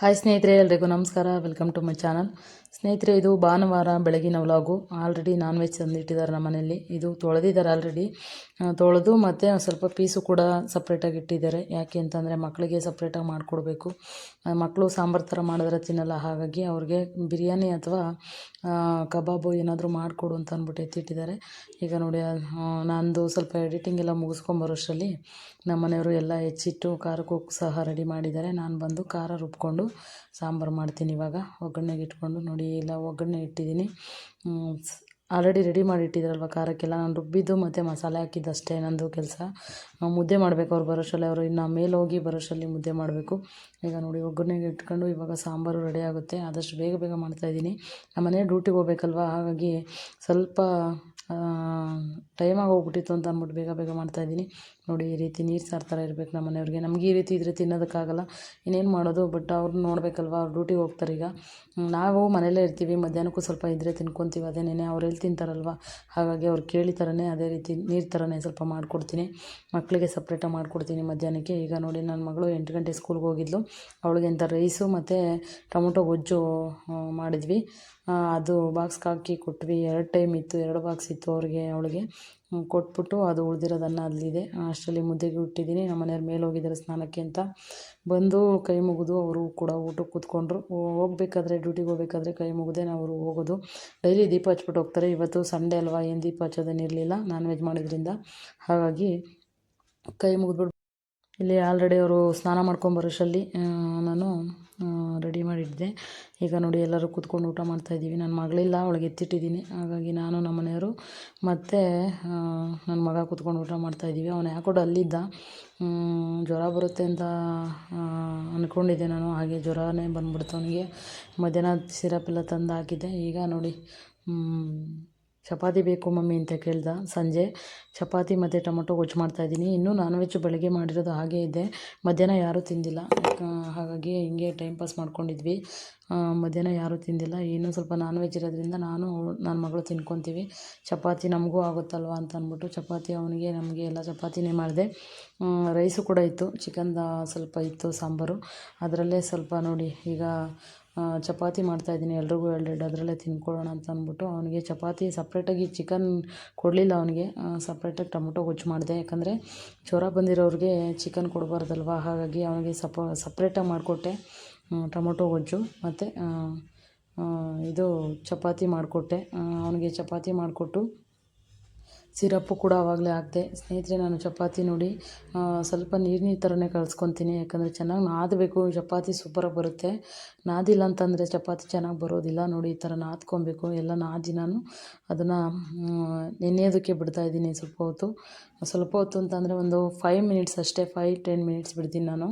Hi ಸ್ನೇಹಿತರೆ, ಎಲ್ರಿಗೂ ನಮಸ್ಕಾರ. ವೆಲ್ಕಮ್ ಟು ಮೈ ಚಾನಲ್ ಸ್ನೇಹಿತರೆ, ಇದು ಭಾನುವಾರ ಬೆಳಗಿನ ವ್ಲಾಗು ಆಲ್ರೆಡಿ ನಾನ್ ವೆಜ್ ತಂದಿಟ್ಟಿದ್ದಾರೆ ನಮ್ಮ ಮನೆಯಲ್ಲಿ ಇದು ತೊಳೆದಿದ್ದಾರೆ ಆಲ್ರೆಡಿ ತೊಳೆದು ಮತ್ತು ಸ್ವಲ್ಪ ಪೀಸು ಕೂಡ ಸಪ್ರೇಟಾಗಿ ಇಟ್ಟಿದ್ದಾರೆ. ಯಾಕೆ ಅಂತಂದರೆ ಮಕ್ಕಳಿಗೆ ಸಪ್ರೇಟಾಗಿ ಮಾಡಿಕೊಡ್ಬೇಕು. ಮಕ್ಕಳು ಸಾಂಬಾರು ಥರ ಮಾಡಿದ್ರೆ ತಿನ್ನಲ್ಲ. ಹಾಗಾಗಿ ಅವ್ರಿಗೆ ಬಿರಿಯಾನಿ ಅಥವಾ ಕಬಾಬು ಏನಾದರೂ ಮಾಡಿಕೊಡು ಅಂತ ಅಂದ್ಬಿಟ್ಟು ಎತ್ತಿಟ್ಟಿದ್ದಾರೆ. ಈಗ ನೋಡಿ ನಂದು ಸ್ವಲ್ಪ ಎಡಿಟಿಂಗ್ ಎಲ್ಲ ಮುಗಿಸ್ಕೊಂಬರೋಷ್ಟರಲ್ಲಿ ನಮ್ಮ ಮನೆಯವರು ಎಲ್ಲ ಹೆಚ್ಚಿಟ್ಟು ಖಾರಕ್ಕೂ ಸಹ ರೆಡಿ ಮಾಡಿದ್ದಾರೆ. ನಾನು ಬಂದು ಖಾರ ರುಬ್ಕೊಂಡು ಸಾಂಬಾರು ಮಾಡ್ತೀನಿ ಇವಾಗ. ಒಗ್ಗರಣೆಗೆ ಇಟ್ಕೊಂಡು ನೋಡಿ ಎಲ್ಲ ಒಗ್ಗರಣೆ ಇಟ್ಟಿದ್ದೀನಿ. ಆಲ್ರೆಡಿ ರೆಡಿ ಮಾಡಿ ಇಟ್ಟಿದ್ರಲ್ವ ಖಾರಕ್ಕೆಲ್ಲ. ನಾನು ರುಬ್ಬಿದ್ದು ಮತ್ತು ಮಸಾಲೆ ಹಾಕಿದ್ದು ಅಷ್ಟೇ ನಂದು ಕೆಲಸ. ಮುದ್ದೆ ಮಾಡಬೇಕು ಅವ್ರು ಬರೋಷ್ಟರಲ್ಲಿ ಅವರು ಇನ್ನು ಮೇಲೆ ಹೋಗಿ ಬರೋಷ್ಟರಲ್ಲಿ ಮುದ್ದೆ ಮಾಡಬೇಕು. ಈಗ ನೋಡಿ, ಒಗ್ಗರಣೆಗೆ ಇಟ್ಕೊಂಡು ಇವಾಗ ಸಾಂಬಾರು ರೆಡಿ ಆಗುತ್ತೆ. ಆದಷ್ಟು ಬೇಗ ಬೇಗ ಮಾಡ್ತಾಯಿದ್ದೀನಿ ನಮ್ಮ ಮನೆ ಡ್ಯೂಟಿಗೆ ಹೋಗ್ಬೇಕಲ್ವ? ಹಾಗಾಗಿ ಸ್ವಲ್ಪ ಟೈಮಾಗಿ ಹೋಗ್ಬಿಟ್ಟಿತ್ತು ಅಂತ ಅಂದ್ಬಿಟ್ಟು ಬೇಗ ಬೇಗ ಮಾಡ್ತಾಯಿದ್ದೀನಿ ನೋಡಿ ಈ ರೀತಿ ನೀರು ಸಾರು ಥರ ಇರಬೇಕು ನಮ್ಮ ಮನೆಯವ್ರಿಗೆ. ನಮ್ಗೆ ಈ ರೀತಿ ಇದ್ರೆ ತಿನ್ನೋದಕ್ಕಾಗಲ್ಲ. ಇನ್ನೇನು ಮಾಡೋದು? ಬಟ್ ಅವ್ರು ನೋಡಬೇಕಲ್ವ? ಅವ್ರು ಡ್ಯೂಟಿಗೆ ಹೋಗ್ತಾರೆ ಈಗ. ನಾವು ಮನೆಯಲ್ಲೇ ಇರ್ತೀವಿ. ಮಧ್ಯಾಹ್ನಕ್ಕೂ ಸ್ವಲ್ಪ ಇದ್ದರೆ ತಿನ್ಕೊತೀವಿ. ಅದೇನೇ ಅವ್ರು ಎಲ್ಲಿ ತಿಂತಾರಲ್ವ? ಹಾಗಾಗಿ ಅವ್ರು ಕೇಳಿ ಥರನೇ ಅದೇ ರೀತಿ ನೀರು ಥರನೇ ಸ್ವಲ್ಪ ಮಾಡಿಕೊಡ್ತೀನಿ. ಮಕ್ಕಳಿಗೆ ಸಪ್ರೇಟಾಗಿ ಮಾಡಿಕೊಡ್ತೀನಿ ಮಧ್ಯಾಹ್ನಕ್ಕೆ. ಈಗ ನೋಡಿ ನನ್ನ ಮಗಳು ಎಂಟು ಗಂಟೆ ಸ್ಕೂಲ್ಗೆ ಹೋಗಿದ್ಲು. ಅವಳಿಗೆ ಅಂತ ರೈಸು ಮತ್ತು ಟೊಮೊಟೊ ಗೊಜ್ಜು ಮಾಡಿದ್ವಿ. ಅದು ಬಾಕ್ಸ್ಗೆ ಹಾಕಿ ಕೊಟ್ವಿ. ಎರಡು ಟೈಮ್ ಇತ್ತು. ಎರಡು ಬಾಕ್ಸ್ ಇತ್ತು ಅವ್ರಿಗೆ, ಅವಳಿಗೆ. ಕೊಟ್ಬಿಟ್ಟು ಅದು ಉಳಿದಿರೋದನ್ನ ಅಲ್ಲಿದೆ. ಅಷ್ಟರಲ್ಲಿ ಮುದ್ದೆಗೆ ಇಟ್ಟಿದ್ದೀನಿ. ನಮ್ಮ ಮನೆಯವ್ರು ಮೇಲೆ ಹೋಗಿದ್ದಾರೆ ಸ್ನಾನಕ್ಕೆ ಅಂತ. ಬಂದು ಕೈ ಮುಗಿದು ಅವರು ಕೂಡ ಊಟಕ್ಕೆ ಕೂತ್ಕೊಂಡ್ರು. ಹೋಗ್ಬೇಕಾದ್ರೆ, ಡ್ಯೂಟಿಗೆ ಹೋಗ್ಬೇಕಾದ್ರೆ ಕೈ ಮುಗಿದೆ ಅವರು ಹೋಗೋದು. ಡೈಲಿ ದೀಪ ಹಚ್ಬಿಟ್ಟು ಹೋಗ್ತಾರೆ. ಇವತ್ತು ಸಂಡೇ ಅಲ್ವಾ, ಏನು ದೀಪ ಹಚ್ಚೋದೇನಿರಲಿಲ್ಲ ನಾನ್ ವೆಜ್ ಮಾಡಿದ್ರಿಂದ. ಹಾಗಾಗಿ ಕೈ ಮುಗಿದ್ಬಿಟ್ಟು ಇಲ್ಲಿ ಆಲ್ರೆಡಿ ಅವರು ಸ್ನಾನ ಮಾಡ್ಕೊಂಬರೋಷ್ಟರಲ್ಲಿ ನಾನು ರೆಡಿ ಮಾಡಿದ್ದೆ. ಈಗ ನೋಡಿ ಎಲ್ಲರೂ ಕೂತ್ಕೊಂಡು ಊಟ ಮಾಡ್ತಾಯಿದ್ದೀವಿ ನನ್ನ ಮಗಳಿಲ್ಲ, ಅವಳಿಗೆ ಎತ್ತಿಟ್ಟಿದ್ದೀನಿ ಹಾಗಾಗಿ ನಾನು ನಮ್ಮ ಮನೆಯವರು ಮತ್ತು ನನ್ನ ಮಗ ಕೂತ್ಕೊಂಡು ಊಟ ಮಾಡ್ತಾಯಿದ್ದೀವಿ ಅವನು ಯಾಕೋ ಅಲ್ಲಿದ್ದ ಜ್ವರ ಬರುತ್ತೆ ಅಂತ ಅಂದ್ಕೊಂಡಿದ್ದೆ ನಾನು. ಹಾಗೆ ಜ್ವರನೇ ಬಂದ್ಬಿಡ್ತು ಅವನಿಗೆ. ಮಧ್ಯಾಹ್ನ ಸಿರಪ್ ಎಲ್ಲ ತಂದು ಹಾಕಿದ್ದೆ. ಈಗ ನೋಡಿ ಚಪಾತಿ ಬೇಕು ಮಮ್ಮಿ ಅಂತ ಕೇಳ್ದ ಸಂಜೆ. ಚಪಾತಿ ಮತ್ತು ಟೊಮೊಟೊ ಗೊಜ್ಜು ಮಾಡ್ತಾಯಿದ್ದೀನಿ ಇನ್ನೂ ನಾನ್ ವೆಜ್ ಬೆಳಗ್ಗೆ ಮಾಡಿರೋದು ಹಾಗೇ ಇದೆ. ಮಧ್ಯಾಹ್ನ ಯಾರೂ ತಿಂದಿಲ್ಲ. ಹಾಗಾಗಿ ಹಿಂಗೆ ಟೈಮ್ ಪಾಸ್ ಮಾಡ್ಕೊಂಡಿದ್ವಿ. ಮಧ್ಯಾಹ್ನ ಯಾರೂ ತಿಂದಿಲ್ಲ. ಇನ್ನೂ ಸ್ವಲ್ಪ ನಾನ್ ವೆಜ್ ಇರೋದ್ರಿಂದ ನಾನು ನನ್ನ ಮಗಳು ತಿನ್ಕೊತೀವಿ. ಚಪಾತಿ ನಮಗೂ ಆಗುತ್ತಲ್ವ ಅಂತ ಅಂದ್ಬಿಟ್ಟು ಚಪಾತಿ ಅವನಿಗೆ, ನಮಗೆ ಎಲ್ಲ ಚಪಾತಿನೇ ಮಾಡಿದೆ. ರೈಸು ಕೂಡ ಇತ್ತು. ಚಿಕನ್ದ ಸ್ವಲ್ಪ ಇತ್ತು ಸಾಂಬಾರು. ಅದರಲ್ಲೇ ಸ್ವಲ್ಪ ನೋಡಿ ಈಗ ಚಪಾತಿ ಮಾಡ್ತಾಯಿದ್ದೀನಿ ಎಲ್ರಿಗೂ ಎರಡೆರಡು ಅದರಲ್ಲೇ ತಿನ್ಕೊಳ್ಳೋಣ ಅಂತ ಅಂದ್ಬಿಟ್ಟು ಅವನಿಗೆ ಚಪಾತಿ ಸಪ್ರೇಟಾಗಿ ಚಿಕನ್ ಕೊಡಲಿಲ್ಲ ಅವನಿಗೆ. ಸಪ್ರೇಟಾಗಿ ಟೊಮೊಟೊ ಗೊಜ್ಜು ಮಾಡಿದೆ. ಯಾಕಂದರೆ ಜ್ವರ ಬಂದಿರೋರಿಗೆ ಚಿಕನ್ ಕೊಡಬಾರ್ದಲ್ವ? ಹಾಗಾಗಿ ಅವನಿಗೆ ಸಪ ಸಪ್ರೇಟಾಗಿ ಮಾಡಿಕೊಟ್ಟೆ. ಟೊಮೊಟೊ ಗೊಜ್ಜು ಮತ್ತು ಇದು ಚಪಾತಿ ಮಾಡಿಕೊಟ್ಟೆ. ಅವನಿಗೆ ಚಪಾತಿ ಮಾಡಿಕೊಟ್ಟು ಸಿರಪ್ಪು ಕೂಡ ಆವಾಗಲೇ ಹಾಕ್ದೆ. ಸ್ನೇಹಿತರೆ, ನಾನು ಚಪಾತಿ ನೋಡಿ ಸ್ವಲ್ಪ ನೀರು ನೀರು ಥರನೇ ಕಲಿಸ್ಕೊತೀನಿ ಯಾಕಂದರೆ ಚೆನ್ನಾಗಿ ನಾದಬೇಕು, ಚಪಾತಿ ಸೂಪರಾಗಿ ಬರುತ್ತೆ. ನಾದಿಲ್ಲ ಅಂತಂದರೆ ಚಪಾತಿ ಚೆನ್ನಾಗಿ ಬರೋದಿಲ್ಲ. ನೋಡಿ, ಈ ಥರ ನಾದ್ಕೊಬೇಕು. ಎಲ್ಲ ನಾದಿ ನಾನು. ಅದನ್ನು ನೆನೆಯೋದಕ್ಕೆ ಬಿಡ್ತಾ ಇದ್ದೀನಿ ಸ್ವಲ್ಪ ಹೊತ್ತು. ಸ್ವಲ್ಪ ಹೊತ್ತು ಅಂತಂದರೆ ಒಂದು ಫೈವ್ ಮಿನಿಟ್ಸ್ ಅಷ್ಟೇ ಫೈವ್ ಟೆನ್ ಮಿನಿಟ್ಸ್ ಬಿಡ್ತೀನಿ ನಾನು.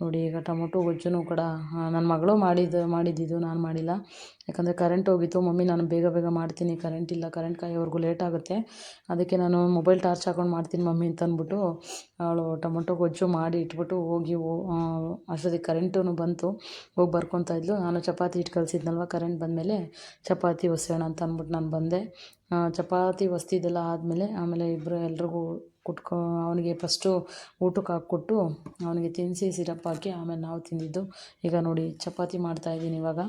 ನೋಡಿ, ಈಗ ಟೊಮೊಟೊ ಗೊಜ್ಜು ಕೂಡ ನನ್ನ ಮಗಳು ಮಾಡಿದ್ದು ಮಾಡಿದ್ದಿದ್ದು ನಾನು ಮಾಡಿಲ್ಲ. ಯಾಕಂದರೆ ಕರೆಂಟ್ ಹೋಗಿತ್ತು, ಮಮ್ಮಿ ನಾನು ಬೇಗ ಬೇಗ ಮಾಡ್ತೀನಿ ಕರೆಂಟ್ ಇಲ್ಲ ಕರೆಂಟ್ ಕಾಯೋವರೆಗೂ ಲೇಟ್ ಆಗುತ್ತೆ. ಅದಕ್ಕೆ ನಾನು ಮೊಬೈಲ್ ಟಾರ್ಚ್ ಹಾಕೊಂಡು ಮಾಡ್ತೀನಿ ಮಮ್ಮಿ ಅಂತ ಅಂದ್ಬಿಟ್ಟು, ಅವಳು ಟೊಮೊಟೊ ಗೊಜ್ಜು ಮಾಡಿ ಇಟ್ಬಿಟ್ಟು ಹೋಗಿ ಅಷ್ಟೊತ್ತಿಗೆ ಕರೆಂಟೂ ಬಂತು. ಹೋಗಿ ಬರ್ಕೊತಾ ಇದ್ಲು. ನಾನು ಚಪಾತಿ ಇಟ್ಟು ಕಲಿಸಿದ್ನಲ್ವ ಕರೆಂಟ್ ಬಂದಮೇಲೆ ಚಪಾತಿ ಒಸೆಯೋಣ ಅಂತ ಅಂದ್ಬಿಟ್ಟು ನಾನು ಬಂದೆ. ಚಪಾತಿ ಒಸ್ತಿದ್ದೆಲ್ಲ ಆದಮೇಲೆ ಆಮೇಲೆ ಇಬ್ಬರು ಎಲ್ರಿಗೂ ಕುಟ್ಕೊ, ಅವನಿಗೆ ಫಸ್ಟು ಊಟಕ್ಕೆ ಹಾಕ್ಕೊಟ್ಟು ಅವನಿಗೆ ತಿನ್ನಿಸಿ ಸಿರಪ್ ಹಾಕಿ ಆಮೇಲೆ ನಾವು ತಿಂದಿದ್ದು. ಈಗ ನೋಡಿ, ಚಪಾತಿ ಮಾಡ್ತಾಯಿದ್ದೀನಿ ಇವಾಗ.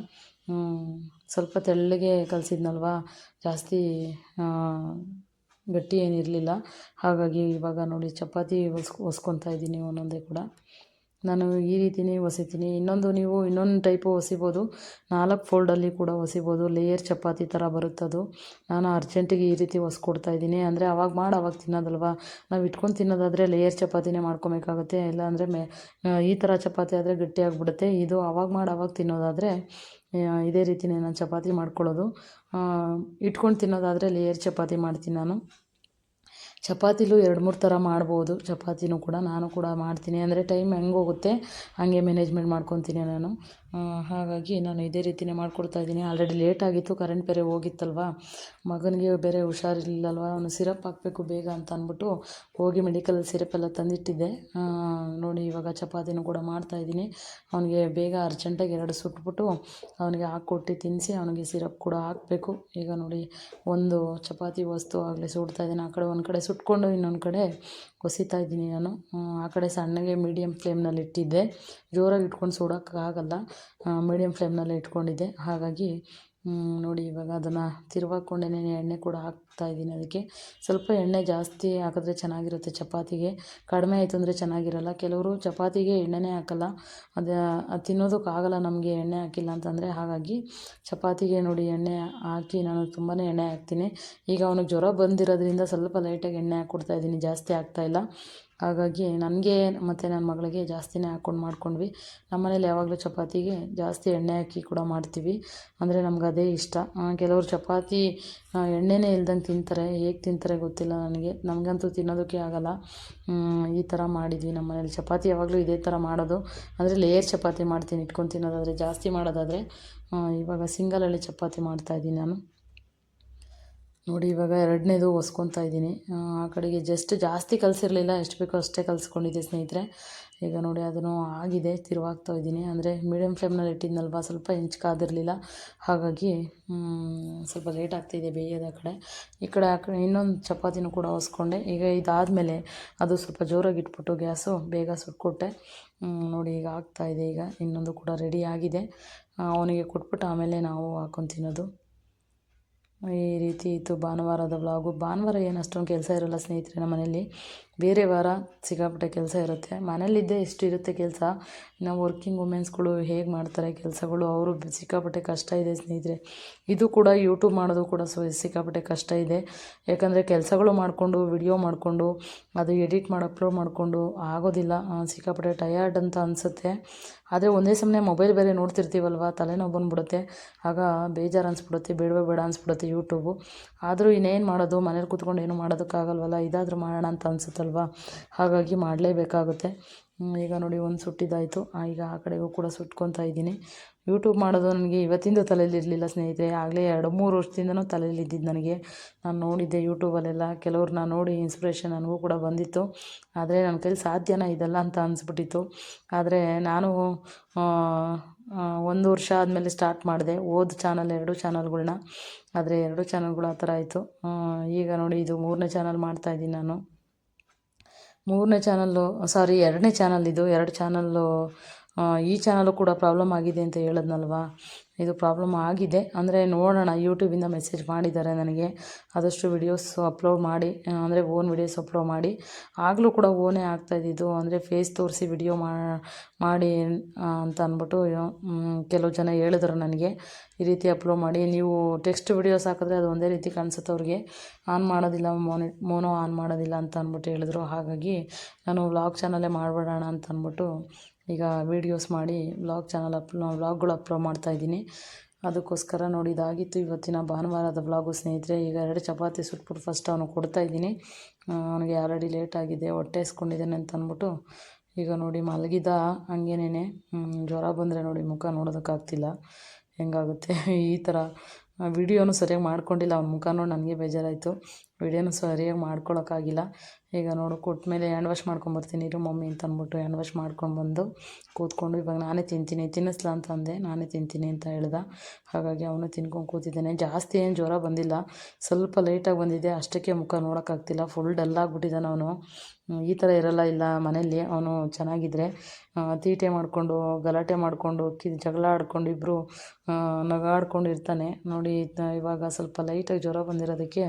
ಸ್ವಲ್ಪ ತೆಳ್ಳಗೆ ಕಲಸಿದ್ನಲ್ವ? ಜಾಸ್ತಿ ಗಟ್ಟಿ ಏನಿರಲಿಲ್ಲ. ಹಾಗಾಗಿ ಇವಾಗ ನೋಡಿ, ಚಪಾತಿ ಒಸ್ ಒಸ್ಕೊತಾ ಇದ್ದೀನಿ ಒಂದೊಂದೇ ಕೂಡ. ನಾನು ಈ ರೀತಿಯೇ ಹೊಸಿತೀನಿ ಇನ್ನೊಂದು ನೀವು ಇನ್ನೊಂದು ಟೈಪು ಹೊಸಿಬೋದು ನಾಲ್ಕು ಫೋಲ್ಡಲ್ಲಿ ಕೂಡ ಹೊಸಿಬೋದು ಲೇಯರ್ ಚಪಾತಿ ಥರ ಬರುತ್ತದು. ನಾನು ಅರ್ಜೆಂಟಿಗೆ ಈ ರೀತಿ ಹೊಸ್ಕೊಡ್ತಾಯಿದ್ದೀನಿ ಅಂದರೆ ಅವಾಗ ಮಾಡಿ, ಅವಾಗ ತಿನ್ನೋದಲ್ವ? ನಾವು ಇಟ್ಕೊಂಡು ತಿನ್ನೋದಾದರೆ ಲೇಯರ್ ಚಪಾತಿನೇ ಮಾಡ್ಕೊಬೇಕಾಗುತ್ತೆ. ಇಲ್ಲಾಂದರೆ ಮೇ ಈ ಥರ ಚಪಾತಿ ಆದರೆ ಗಟ್ಟಿಯಾಗಿಬಿಡುತ್ತೆ ಇದು ಅವಾಗ ಮಾಡಿ, ಅವಾಗ ತಿನ್ನೋದಾದರೆ ಇದೇ ರೀತಿನೇ ನಾನು ಚಪಾತಿ ಮಾಡ್ಕೊಳ್ಳೋದು. ಇಟ್ಕೊಂಡು ತಿನ್ನೋದಾದರೆ ಲೇಯರ್ ಚಪಾತಿ ಮಾಡ್ತೀನಿ ನಾನು. ಚಪಾತಿಲೂ ಎರಡು ಮೂರು ಥರ ಮಾಡ್ಬೋದು. ಚಪಾತಿನೂ ಕೂಡ ನಾನು ಕೂಡ ಮಾಡ್ತೀನಿ. ಅಂದರೆ ಟೈಮ್ ಹೆಂಗೆ ಹೋಗುತ್ತೆ, ಹಾಗೆ ಮ್ಯಾನೇಜ್ಮೆಂಟ್ ಮಾಡ್ಕೊತೀನಿ ನಾನು. ಹಾಗಾಗಿ ನಾನು ಇದೇ ರೀತಿಯೇ ಮಾಡ್ಕೊಡ್ತಾಯಿದ್ದೀನಿ ಆಲ್ರೆಡಿ ಲೇಟ್ ಆಗಿತ್ತು ಕರೆಂಟ್ ಬೇರೆ ಹೋಗಿತ್ತಲ್ವ? ಮಗನಿಗೆ ಬೇರೆ ಹುಷಾರಿರ್ಲಿಲ್ಲಲ್ವ? ಅವನು ಸಿರಪ್ ಹಾಕಬೇಕು ಬೇಗ ಅಂತ ಅಂದ್ಬಿಟ್ಟು ಹೋಗಿ ಮೆಡಿಕಲಲ್ಲಿ ಸಿರಪ್ ಎಲ್ಲ ತಂದಿಟ್ಟಿದ್ದೆ. ನೋಡಿ ಇವಾಗ ಚಪಾತಿನೂ ಕೂಡ ಮಾಡ್ತಾ ಇದ್ದೀನಿ. ಅವನಿಗೆ ಬೇಗ ಅರ್ಜೆಂಟಾಗಿ ಎರಡು ಸುಟ್ಬಿಟ್ಟು ಅವನಿಗೆ ಹಾಕ್ಕೊಟ್ಟು ತಿನ್ನಿಸಿ, ಅವನಿಗೆ ಸಿರಪ್ ಕೂಡ ಹಾಕಬೇಕು. ಈಗ ನೋಡಿ, ಒಂದು ಚಪಾತಿ ವಸ್ತು ಆಗಲಿ ಸುಡ್ತಾ ಇದ್ದೀನಿ. ಆ ಕಡೆ ಒಂದು ಕಡೆ ಸುಟ್ಕೊಂಡು ಇನ್ನೊಂದು ಕಡೆ ಕೊಸಿತಾ ಇದ್ದೀನಿ ನಾನು. ಆ ಕಡೆ ಸಣ್ಣಗೆ ಮೀಡಿಯಮ್ ಫ್ಲೇಮ್ನಲ್ಲಿ ಇಟ್ಟಿದ್ದೆ. ಜೋರಾಗಿ ಇಟ್ಕೊಂಡು ಸುಡೋಕ್ಕಾಗಲ್ಲ. ಮೀಡಿಯಮ್ ಫ್ಲೇಮ್ನಲ್ಲೇ ಇಟ್ಕೊಂಡಿದ್ದೆ. ಹಾಗಾಗಿ ನೋಡಿ ಇವಾಗ ಅದನ್ನು ತಿರುವಾಕೊಂಡೇ ಎಣ್ಣೆ ಕೂಡ ಹಾಕ್ತಾ ಇದ್ದೀನಿ ಅದಕ್ಕೆ. ಸ್ವಲ್ಪ ಎಣ್ಣೆ ಜಾಸ್ತಿ ಹಾಕಿದ್ರೆ ಚೆನ್ನಾಗಿರುತ್ತೆ ಚಪಾತಿಗೆ. ಕಡಿಮೆ ಆಯಿತು ಅಂದರೆ ಚೆನ್ನಾಗಿರಲ್ಲ. ಕೆಲವರು ಚಪಾತಿಗೆ ಎಣ್ಣೆನೇ ಹಾಕಲ್ಲ. ಅದು ತಿನ್ನೋದಕ್ಕಾಗಲ್ಲ ನಮಗೆ ಎಣ್ಣೆ ಹಾಕಿಲ್ಲ ಅಂತಂದರೆ ಹಾಗಾಗಿ ಚಪಾತಿಗೆ ನೋಡಿ ಎಣ್ಣೆ ಹಾಕಿ ನಾನು ತುಂಬಾ ಎಣ್ಣೆ ಹಾಕ್ತೀನಿ. ಈಗ ಅವನಿಗೆ ಜ್ವರ ಬಂದಿರೋದ್ರಿಂದ ಸ್ವಲ್ಪ ಲೈಟಾಗಿ ಎಣ್ಣೆ ಹಾಕ್ಕೊಡ್ತಾಯಿದ್ದೀನಿ ಜಾಸ್ತಿ ಹಾಕ್ತಾಯಿಲ್ಲ ಹಾಗಾಗಿ ನನಗೆ ಮತ್ತು ನನ್ನ ಮಗಳಿಗೆ ಜಾಸ್ತಿನೇ ಹಾಕ್ಕೊಂಡು ಮಾಡ್ಕೊಂಡ್ವಿ. ನಮ್ಮ ಮನೇಲಿ ಯಾವಾಗಲೂ ಚಪಾತಿಗೆ ಜಾಸ್ತಿ ಎಣ್ಣೆ ಹಾಕಿ ಕೂಡ ಮಾಡ್ತೀವಿ. ಅಂದರೆ ನಮ್ಗೆ ಅದೇ ಇಷ್ಟ. ಕೆಲವರು ಚಪಾತಿ ಎಣ್ಣೆನೇ ಇಲ್ದಂಗೆ ತಿಂತಾರೆ. ಹೇಗೆ ತಿಂತಾರೆ ಗೊತ್ತಿಲ್ಲ ನನಗೆ. ನಮಗಂತೂ ತಿನ್ನೋದಕ್ಕೆ ಆಗೋಲ್ಲ. ಈ ಥರ ಮಾಡಿದ್ವಿ ನಮ್ಮ ಮನೇಲಿ ಚಪಾತಿ ಯಾವಾಗಲೂ ಇದೇ ಥರ ಮಾಡೋದು. ಅಂದರೆ ಲೇಯರ್ ಚಪಾತಿ ಮಾಡ್ತೀನಿ. ಇಟ್ಕೊಂಡು ತಿನ್ನೋದಾದರೆ ಜಾಸ್ತಿ ಮಾಡೋದಾದರೆ ಇವಾಗ ಸಿಂಗಲ್ ಹಳ್ಳಿ ಚಪಾತಿ ಮಾಡ್ತಾಯಿದ್ದೀನಿ ನಾನು. ನೋಡಿ, ಇವಾಗ ಎರಡನೇದು ಒಸ್ಕೊತಾ ಇದ್ದೀನಿ. ಆ ಕಡೆಗೆ ಜಸ್ಟ್ ಜಾಸ್ತಿ ಕಲಸಿರಲಿಲ್ಲ, ಎಷ್ಟು ಬೇಕೋ ಅಷ್ಟೇ ಕಲಿಸ್ಕೊಂಡಿದ್ದೆ ಸ್ನೇಹಿತರೆ. ಈಗ ನೋಡಿ, ಅದನ್ನು ಆಗಿದೆ, ತಿರುವಾಗ್ತಾ ಇದ್ದೀನಿ. ಅಂದರೆ ಮೀಡಿಯಮ್ ಫ್ಲೇಮ್ನಲ್ಲಿ ಇಟ್ಟಿದ್ನಲ್ವ, ಸ್ವಲ್ಪ ಹೆಂಚ್ಕಾದಿರಲಿಲ್ಲ ಹಾಗಾಗಿ ಸ್ವಲ್ಪ ಲೇಟ್ ಆಗ್ತಾಯಿದೆ ಬೇಯೋದು ಆ ಕಡೆ. ಈ ಕಡೆ ಆ ಕಡೆ ಇನ್ನೊಂದು ಚಪಾತಿನೂ ಕೂಡ ಹೊಸ್ಕೊಂಡೆ. ಈಗ ಇದಾದಮೇಲೆ ಅದು ಸ್ವಲ್ಪ ಜೋರಾಗಿ ಇಟ್ಬಿಟ್ಟು ಗ್ಯಾಸು, ಬೇಗ ಸುಟ್ಕೊಟ್ಟೆ. ನೋಡಿ, ಈಗ ಆಗ್ತಾಯಿದೆ ಈಗ ಇನ್ನೊಂದು ಕೂಡ ರೆಡಿ ಆಗಿದೆ. ಅವನಿಗೆ ಕೊಟ್ಬಿಟ್ಟು ಆಮೇಲೆ ನಾವು ಹಾಕೊಂಡು ತಿನ್ನೋದು. ಈ ರೀತಿ ಇತ್ತು ಭಾನುವಾರದ ವ್ಲಾಗು ಭಾನುವಾರ ಏನು ಕೆಲಸ ಇರೋಲ್ಲ ಸ್ನೇಹಿತರೆ ನಮ್ಮ ಮನೇಲಿ ಬೇರೆ ವಾರ ಸಿಕ್ಕಾಪಟ್ಟೆ ಕೆಲಸ ಇರುತ್ತೆ. ಮನೇಲಿದ್ದೇ ಎಷ್ಟು ಇರುತ್ತೆ ಕೆಲಸ. ಇನ್ನು ವರ್ಕಿಂಗ್ ವುಮೆನ್ಸ್ಗಳು ಹೇಗೆ ಮಾಡ್ತಾರೆ ಕೆಲಸಗಳು? ಅವರು ಸಿಕ್ಕಾಪಟ್ಟೆ ಕಷ್ಟ ಇದೆ ಸ್ನೇಹಿತರೆ. ಇದು ಕೂಡ ಯೂಟ್ಯೂಬ್ ಮಾಡೋದು ಕೂಡ ಸೊ ಸಿಕ್ಕಾಪಟ್ಟೆ ಕಷ್ಟ ಇದೆ. ಯಾಕಂದರೆ ಕೆಲಸಗಳು ಮಾಡಿಕೊಂಡು ವಿಡಿಯೋ ಮಾಡಿಕೊಂಡು, ಅದು ಎಡಿಟ್ ಮಾಡಿ ಅಪ್ಲೋಡ್ ಮಾಡಿಕೊಂಡು ಆಗೋದಿಲ್ಲ. ಸಿಕ್ಕಾಪಟ್ಟೆ ಟಯರ್ಡ್ ಅಂತ ಅನಿಸುತ್ತೆ. ಆದರೆ ಒಂದೇ ಸಮಯ ಮೊಬೈಲ್ ಬೇರೆ ನೋಡ್ತಿರ್ತೀವಲ್ವ? ತಲೆನೋವು ಬಂದುಬಿಡುತ್ತೆ. ಆಗ ಬೇಜಾರು ಅನಿಸ್ಬಿಡುತ್ತೆ, ಬೇಡವೇ ಬೇಡ ಅನಿಸ್ಬಿಡುತ್ತೆ ಯೂಟ್ಯೂಬು ಆದರೂ ಇನ್ನೇನು ಮಾಡೋದು? ಮನೇಲಿ ಕೂತ್ಕೊಂಡು ಏನು ಮಾಡೋದಕ್ಕಾಗಲ್ವಲ್ಲ? ಇದಾದರೂ ಮಾಡೋಣ ಅಂತ ಅನಿಸುತ್ತಲ್ವ ಹಾಗಾಗಿ ಮಾಡಲೇಬೇಕಾಗುತ್ತೆ. ಈಗ ನೋಡಿ ಒಂದು ಸುಟ್ಟಿದ್ದಾಯಿತು ಈಗ ಆ ಕಡೆಗೂ ಕೂಡ ಸುಟ್ಕೊತಾ ಇದ್ದೀನಿ. ಯೂಟ್ಯೂಬ್ ಮಾಡೋದು ನನಗೆ ಇವತ್ತಿಂದ ತಲೆಯಲ್ಲಿ ಇರಲಿಲ್ಲ ಸ್ನೇಹಿತರೆ. ಆಗಲೇ ಎರಡು ಮೂರು ವರ್ಷದಿಂದನೂ ತಲೆಯಲ್ಲಿದ್ದಿದ್ದು ನನಗೆ. ನಾನು ನೋಡಿದ್ದೆ ಯೂಟ್ಯೂಬಲ್ಲೆಲ್ಲ ಕೆಲವ್ರನ್ನ ನೋಡಿ ಇನ್ಸ್ಪಿರೇಷನ್ ನನಗೂ ಕೂಡ ಬಂದಿತ್ತು. ಆದರೆ ನನ್ನ ಕೈಲಿ ಸಾಧ್ಯನ ಇದೆಲ್ಲ ಅಂತ ಅನಿಸ್ಬಿಟ್ಟಿತ್ತು. ಆದರೆ ನಾನು ಒಂದು ವರ್ಷ ಆದಮೇಲೆ ಸ್ಟಾರ್ಟ್ ಮಾಡಿದೆ. ಓದ್ ಚಾನಲ್ ಎರಡು ಚಾನಲ್ಗಳನ್ನ ಆದರೆ ಎರಡು ಚಾನಲ್ಗಳು ಆ ಥರ ಆಯಿತು. ಈಗ ನೋಡಿ ಇದು ಮೂರನೇ ಚಾನಲ್ ಮಾಡ್ತಾಯಿದ್ದೀನಿ ನಾನು. ಮೂರನೇ ಚಾನಲ್ಲು ಸಾರಿ ಎರಡನೇ ಚಾನಲ್ ಇದು ಎರಡು ಚಾನಲ್ಲು ಈ ಚಾನಲ್ಲು ಕೂಡ ಪ್ರಾಬ್ಲಮ್ ಆಗಿದೆ ಅಂತ ಹೇಳಿದ್ನಲ್ವಾ? ಇದು ಪ್ರಾಬ್ಲಮ್ ಆಗಿದೆ. ಅಂದರೆ ನೋಡೋಣ ಯೂಟ್ಯೂಬಿಂದ ಮೆಸೇಜ್ ಮಾಡಿದ್ದಾರೆ ನನಗೆ. ಆದಷ್ಟು ವಿಡಿಯೋಸ್ ಅಪ್ಲೋಡ್ ಮಾಡಿ ಅಂದರೆ ಓನ್ ವಿಡಿಯೋಸ್ ಅಪ್ಲೋಡ್ ಮಾಡಿ. ಆಗಲೂ ಕೂಡ ಓನೇ ಆಗ್ತಾಯಿದ್ದಿದ್ದು ಅಂದರೆ ಫೇಸ್ ತೋರಿಸಿ ವಿಡಿಯೋ ಮಾಡಿ ಅಂತ ಅಂದ್ಬಿಟ್ಟು ಕೆಲವು ಜನ ಹೇಳಿದರು ನನಗೆ. ಈ ರೀತಿ ಅಪ್ಲೋಡ್ ಮಾಡಿ. ನೀವು ಟೆಕ್ಸ್ಟ್ ವಿಡಿಯೋಸ್ ಹಾಕಿದ್ರೆ ಅದು ಒಂದೇ ರೀತಿ ಕಾಣಿಸುತ್ತೆ ಅವ್ರಿಗೆ. ಆನ್ ಮಾಡೋದಿಲ್ಲ ಮೋನಿ ಮೋನೋ ಆನ್ ಮಾಡೋದಿಲ್ಲ ಅಂತ ಅಂದ್ಬಿಟ್ಟು ಹೇಳಿದ್ರು. ಹಾಗಾಗಿ ನಾನು ವ್ಲಾಗ್ ಚಾನಲ್ಲೇ ಮಾಡಿಬಿಡೋಣ ಅಂತ ಅಂದ್ಬಿಟ್ಟು ಈಗ ವೀಡಿಯೋಸ್ ಮಾಡಿ ವ್ಲಾಗ್ ಚಾನಲ್ ಅಪ್ ವ್ಲಾಗ್ಗಳು ಅಪ್ಲೋಡ್ ಮಾಡ್ತಾಯಿದ್ದೀನಿ ಅದಕ್ಕೋಸ್ಕರ ನೋಡಿ ಇದಾಗಿತ್ತು ಇವತ್ತಿನ ಭಾನುವಾರದ ವ್ಲಾಗು ಸ್ನೇಹಿತರೆ. ಈಗ ಎರಡು ಚಪಾತಿ ಸುಟ್ಬಿಟ್ಟು ಫಸ್ಟ್ ಅವನು ಕೊಡ್ತಾಯಿದ್ದೀನಿ ಅವನಿಗೆ ಆಲ್ರೆಡಿ ಲೇಟ್ ಆಗಿದೆ, ಹೊಟ್ಟೆ ಇಸ್ಕೊಂಡಿದ್ದಾನೆ ಅಂತ ಅಂದ್ಬಿಟ್ಟು ಈಗ ನೋಡಿ ಮಲಗಿದ. ಹಂಗೇನೇ ಜ್ವರ ಬಂದರೆ ನೋಡಿ ಮುಖ ನೋಡೋದಕ್ಕಾಗ್ತಿಲ್ಲ. ಹೆಂಗಾಗುತ್ತೆ? ಈ ಥರ ವಿಡಿಯೋನು ಸರಿಯಾಗಿ ಮಾಡ್ಕೊಂಡಿಲ್ಲ. ಅವ್ನ ಮುಖ ನೋಡಿ ನನಗೆ ಬೇಜಾರಾಯಿತು. ವಿಡಿಯೋನು ಸರಿಯಾಗಿ ಮಾಡ್ಕೊಳೋಕ್ಕಾಗಿಲ್ಲ. ಈಗ ನೋಡು ಕೊಟ್ಟ ಮೇಲೆ ಹ್ಯಾಂಡ್ ವಾಶ್ ಮಾಡ್ಕೊಂಬರ್ತೀನಿ ಇರು ಮಮ್ಮಿ ಅಂತ ಅಂದ್ಬಿಟ್ಟು ಹ್ಯಾಂಡ್ ವಾಶ್ ಮಾಡ್ಕೊಂಡ್ಬಂದು ಕೂತ್ಕೊಂಡು ಇವಾಗ ನಾನೇ ತಿಂತೀನಿ, ತಿನ್ನಿಸ್ಲ ಅಂತ ಅಂದೆ, ನಾನೇ ತಿಂತೀನಿ ಅಂತ ಹೇಳ್ದ. ಹಾಗಾಗಿ ಅವನು ತಿನ್ಕೊಂಡು ಕೂತಿದ್ದಾನೆ. ಜಾಸ್ತಿ ಏನು ಜ್ವರ ಬಂದಿಲ್ಲ, ಸ್ವಲ್ಪ ಲೈಟಾಗಿ ಬಂದಿದೆ, ಅಷ್ಟಕ್ಕೆ ಮುಖ ನೋಡೋಕ್ಕಾಗ್ತಿಲ್ಲ, ಫುಲ್ ಡಲ್ಲಾಗ್ಬಿಟ್ಟಿದ್ದಾನೆ ಅವನು. ಈ ಥರ ಇರಲ್ಲ, ಇಲ್ಲ, ಮನೆಯಲ್ಲಿ ಅವನು ಚೆನ್ನಾಗಿದ್ದರೆ ತೀಟೆ ಮಾಡಿಕೊಂಡು, ಗಲಾಟೆ ಮಾಡಿಕೊಂಡು, ಕಿ, ಜಗಳ ಆಡ್ಕೊಂಡು ಇಬ್ಬರು ನಗಾಡ್ಕೊಂಡು ಇರ್ತಾನೆ ನೋಡಿ ಇವಾಗ ಸ್ವಲ್ಪ ಲೈಟಾಗಿ ಜ್ವರ ಬಂದಿರೋದಕ್ಕೆ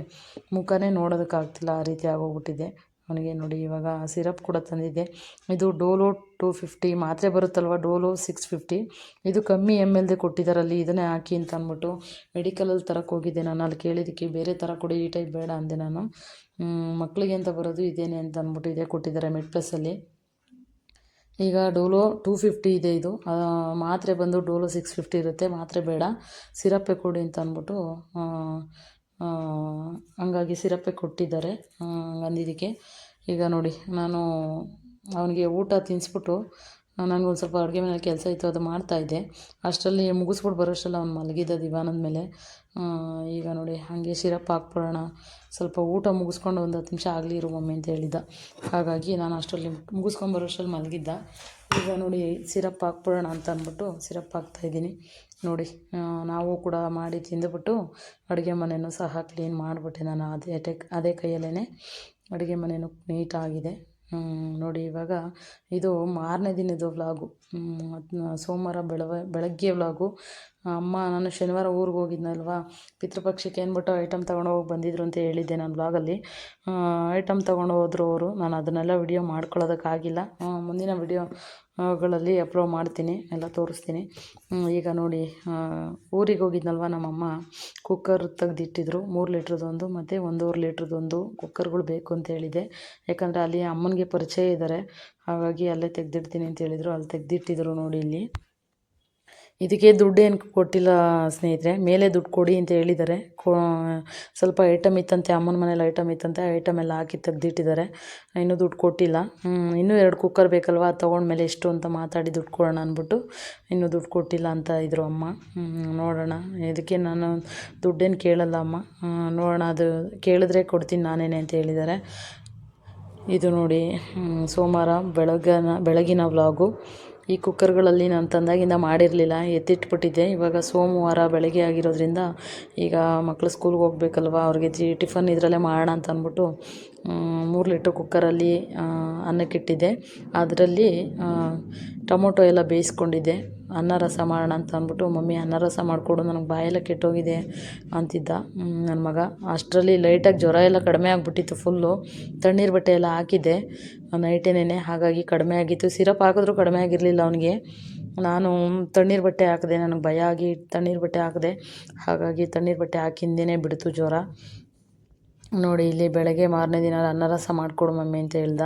ಮುಖನೇ ನೋಡೋದಕ್ಕಾಗ್ತಿಲ್ಲ, ಆ ರೀತಿ ಆಗೋಗ್ಬಿಟ್ಟಿದೆ. ಅವನಿಗೆ ನೋಡಿ ಇವಾಗ ಸಿರಪ್ ಕೂಡ ತಂದಿದ್ದೆ. ಇದು ಡೋಲೋ ಟು ಫಿಫ್ಟಿ, ಮಾತ್ರೆ ಬರುತ್ತಲ್ವ? Dolo six fifty. ಇದು ಕಮ್ಮಿ ಎಂ ದೇ ಕೊಟ್ಟಿದ್ದಾರಲ್ಲಿ ಇದನ್ನೇ ಹಾಕಿ ಅಂತ ಅಂದ್ಬಿಟ್ಟು ಮೆಡಿಕಲಲ್ಲಿ ತರಕ್ಕೆ ಹೋಗಿದ್ದೆ ನಾನು. ಅಲ್ಲಿ ಕೇಳಿದ್ದಕ್ಕೆ ಬೇರೆ ಥರ ಕೊಡಿ, ಈ ಟೈಪ್ ಬೇಡ ಅಂದೆ ನಾನು. ಮಕ್ಕಳಿಗೆ ಅಂತ ಬರೋದು, ಇದೇನೆ ಅಂತ ಅಂದ್ಬಿಟ್ಟು ಇದೇ ಕೊಟ್ಟಿದ್ದಾರೆ ಮೆಡ್ ಪ್ಲಸ್ಸಲ್ಲಿ. ಈಗ ಡೋಲೋ ಟೂ ಫಿಫ್ಟಿ ಇದೆ ಇದು. ಮಾತ್ರೆ ಬಂದು ಡೋಲೋ ಸಿಕ್ಸ್ ಫಿಫ್ಟಿ ಇರುತ್ತೆ. ಮಾತ್ರೆ ಬೇಡ, ಸಿರಪ್ಪೇ ಕೊಡಿ ಅಂತ ಅಂದ್ಬಿಟ್ಟು ಹಂಗಾಗಿ ಸಿರಪ್ಪೇ ಕೊಟ್ಟಿದ್ದಾರೆ ಅಂದಿದ್ದಕ್ಕೆ ಈಗ ನೋಡಿ, ನಾನು ಅವನಿಗೆ ಊಟ ತಿನ್ನಿಸ್ಬಿಟ್ಟು ನನಗೊಂದು ಸ್ವಲ್ಪ ಅಡುಗೆ ಮನೇಲಿ ಕೆಲಸ ಇತ್ತು, ಅದು ಮಾಡ್ತಾಯಿದ್ದೆ ಅಷ್ಟರಲ್ಲಿ ಮುಗಿಸ್ಬಿಟ್ಟು ಬರೋಷ್ಟರಲ್ಲಿ ಅವ್ನು ಮಲಗಿದ್ದ ದಿವಾನದ ಮೇಲೆ. ಈಗ ನೋಡಿ, ಹಾಗೆ ಸಿರಪ್ ಹಾಕ್ಬಿಡೋಣ, ಸ್ವಲ್ಪ ಊಟ ಮುಗಿಸ್ಕೊಂಡು ಒಂದು ಹತ್ತು ನಿಮಿಷ ಆಗಲಿ ಇರು ಮಮ್ಮಿ ಅಂತ ಹೇಳಿದ್ದ ಹಾಗಾಗಿ ನಾನು ಅಷ್ಟರಲ್ಲಿ ಮುಗಿಸ್ಕೊಂಡು ಬರೋಷ್ಟರಲ್ಲಿ ಮಲಗಿದ್ದ. ಈಗ ನೋಡಿ, ಸಿರಪ್ ಹಾಕ್ಬಿಡೋಣ ಅಂತ ಅಂದ್ಬಿಟ್ಟು ಸಿರಪ್ ಹಾಕ್ತಾಯಿದ್ದೀನಿ ನೋಡಿ ನಾವು ಕೂಡ ಮಾಡಿ ತಿಂದುಬಿಟ್ಟು ಅಡುಗೆ ಮನೆಯೂ ಸಹ ಕ್ಲೀನ್ ಮಾಡಿಬಿಟ್ಟೆ ನಾನು ಅದೇ ಟೆಕ್ ಅದೇ ಕೈಯಲ್ಲೇ ಅಡುಗೆ ಮನೆಯೂ ನೀಟಾಗಿದೆ. ನೋಡಿ ಇವಾಗ ಇದು ಮಾರನೇ ದಿನದ ವ್ಲಾಗು ಸೋಮವಾರ ಬೆಳವ, ಬೆಳಗ್ಗೆ ವ್ಲಾಗು ಅಮ್ಮ ನಾನು ಶನಿವಾರ ಊರಿಗೆ ಹೋಗಿದ್ನಲ್ವ, ಪಿತೃಪಕ್ಷಕ್ಕೆ ಅಂದ್ಬಿಟ್ಟು ಐಟಮ್ ಹೋಗಿ ಬಂದಿದ್ರು ಅಂತ ಹೇಳಿದ್ದೆ ನಾನು ವ್ಲಾಗಲ್ಲಿ ಐಟಮ್ ತೊಗೊಂಡು ಹೋದ್ರು ಅವರು, ನಾನು ಅದನ್ನೆಲ್ಲ ವಿಡಿಯೋ ಮಾಡ್ಕೊಳ್ಳೋದಕ್ಕಾಗಿಲ್ಲ. ಮುಂದಿನ ವಿಡಿಯೋಗಳಲ್ಲಿ ಅಪ್ಲೋಡ್ ಮಾಡ್ತೀನಿ, ಎಲ್ಲ ತೋರಿಸ್ತೀನಿ. ಈಗ ನೋಡಿ ಊರಿಗೆ ಹೋಗಿದ್ನಲ್ವ ನಮ್ಮಮ್ಮ? ಕುಕ್ಕರ್ ತೆಗೆದಿಟ್ಟಿದ್ರು, ಮೂರು ಲೀಟ್ರದೊಂದು ಮತ್ತು ಒಂದೂವರೆ ಲೀಟ್ರದೊಂದು ಕುಕ್ಕರ್ಗಳು ಬೇಕು ಅಂತ ಹೇಳಿದೆ. ಯಾಕಂದರೆ ಅಲ್ಲಿ ಅಮ್ಮನಿಗೆ ಪರಿಚಯ ಇದ್ದಾರೆ ಹಾಗಾಗಿ ಅಲ್ಲೇ ತೆಗೆದಿಡ್ತೀನಿ ಅಂತ ಹೇಳಿದರು. ಅಲ್ಲಿ ತೆಗೆದಿಟ್ಟಿದ್ರು ನೋಡಿ ಇಲ್ಲಿ. ಇದಕ್ಕೆ ದುಡ್ಡು ಏನು ಕೊಟ್ಟಿಲ್ಲ ಸ್ನೇಹಿತರೆ, ಮೇಲೆ ದುಡ್ಡು ಕೊಡಿ ಅಂತ ಹೇಳಿದ್ದಾರೆ. ಕೊ, ಸ್ವಲ್ಪ ಐಟಮ್ ಇತ್ತಂತೆ, ಅಮ್ಮನ ಮನೇಲಿ ಐಟಮ್ ಇತ್ತಂತೆ ಐಟಮ್ ಎಲ್ಲ ಹಾಕಿ ತೆಗ್ದಿಟ್ಟಿದ್ದಾರೆ. ಇನ್ನೂ ದುಡ್ಡು ಕೊಟ್ಟಿಲ್ಲ. ಇನ್ನೂ ಎರಡು ಕುಕ್ಕರ್ ಬೇಕಲ್ವಾ ತೊಗೊಂಡ್ಮೇಲೆ ಎಷ್ಟು ಅಂತ ಮಾತಾಡಿ ದುಡ್ಡು ಕೊಡೋಣ ಅಂದ್ಬಿಟ್ಟು ಇನ್ನೂ ದುಡ್ಡು ಕೊಟ್ಟಿಲ್ಲ ಅಂತ ಇದ್ರು ಅಮ್ಮ. ನೋಡೋಣ. ಇದಕ್ಕೆ ನಾನು ದುಡ್ಡೇನು ಕೇಳಲ್ಲ ಅಮ್ಮ. ನೋಡೋಣ, ಅದು ಕೇಳಿದ್ರೆ ಕೊಡ್ತೀನಿ ನಾನೇನೆ ಅಂತ ಹೇಳಿದ್ದಾರೆ. ಇದು ನೋಡಿ ಸೋಮವಾರ ಬೆಳಗ್ಗಿನ ಬೆಳಗಿನ ವ್ಲಾಗು ಈ ಕುಕ್ಕರ್ಗಳಲ್ಲಿ ನಾನು ತಂದಾಗಿಂದ ಮಾಡಿರಲಿಲ್ಲ, ಎತ್ತಿಟ್ಬಿಟ್ಟಿದ್ದೆ. ಇವಾಗ ಸೋಮವಾರ ಬೆಳಗ್ಗೆ ಆಗಿರೋದ್ರಿಂದ ಈಗ ಮಕ್ಕಳು ಸ್ಕೂಲ್ಗೆ ಹೋಗ್ಬೇಕಲ್ವ, ಅವ್ರಿಗೆ ಟಿಫನ್ ಇದರಲ್ಲೇ ಮಾಡೋಣ ಅಂತ ಅಂದ್ಬಿಟ್ಟು ಮೂರು ಲೀಟ್ರ್ ಕುಕ್ಕರಲ್ಲಿ ಅನ್ನಕ್ಕಿಟ್ಟಿದ್ದೆ ಅದರಲ್ಲಿ ಟೊಮೊಟೊ ಎಲ್ಲ ಬೇಯಿಸ್ಕೊಂಡಿದ್ದೆ. ಅನ್ನ ರಸ ಮಾಡೋಣ ಅಂತ ಅಂದ್ಬಿಟ್ಟು, ಮಮ್ಮಿ, ಅನ್ನ ರಸ ಮಾಡಿಕೊಡು, ನನಗೆ ಬಾಯೆಲ್ಲ ಕೆಟ್ಟೋಗಿದೆ ಅಂತಿದ್ದ ನನ್ನ ಮಗ. ಅಷ್ಟರಲ್ಲಿ ಲೈಟಾಗಿ ಜ್ವರ ಎಲ್ಲ ಕಡಿಮೆ ಆಗಿಬಿಟ್ಟಿತ್ತು ಫುಲ್ಲು. ತಣ್ಣೀರು ಬಟ್ಟೆ ಎಲ್ಲ ಹಾಕಿದ್ದೆ. ನೈಟೇನೇ ಹಾಗಾಗಿ ಕಡಿಮೆ ಆಗಿತ್ತು. ಸಿರಪ್ ಹಾಕಿದ್ರೂ ಕಡಿಮೆ ಆಗಿರಲಿಲ್ಲ ಅವನಿಗೆ. ನಾನು ತಣ್ಣೀರು ಬಟ್ಟೆ ಹಾಕಿದೆ, ನನಗೆ ಭಯ ಆಗಿ ತಣ್ಣೀರು ಬಟ್ಟೆ ಹಾಕಿದೆ. ಹಾಗಾಗಿ ತಣ್ಣೀರು ಬಟ್ಟೆ ಹಾಕಿಂದೇ ಬಿಡ್ತು ಜ್ವರ. ನೋಡಿ, ಇಲ್ಲಿ ಬೆಳಗ್ಗೆ ಮಾರನೇ ದಿನ ಅನ್ನರಸ ಮಾಡಿಕೊಡು ಮಮ್ಮಿ ಅಂತ ಹೇಳ್ದ.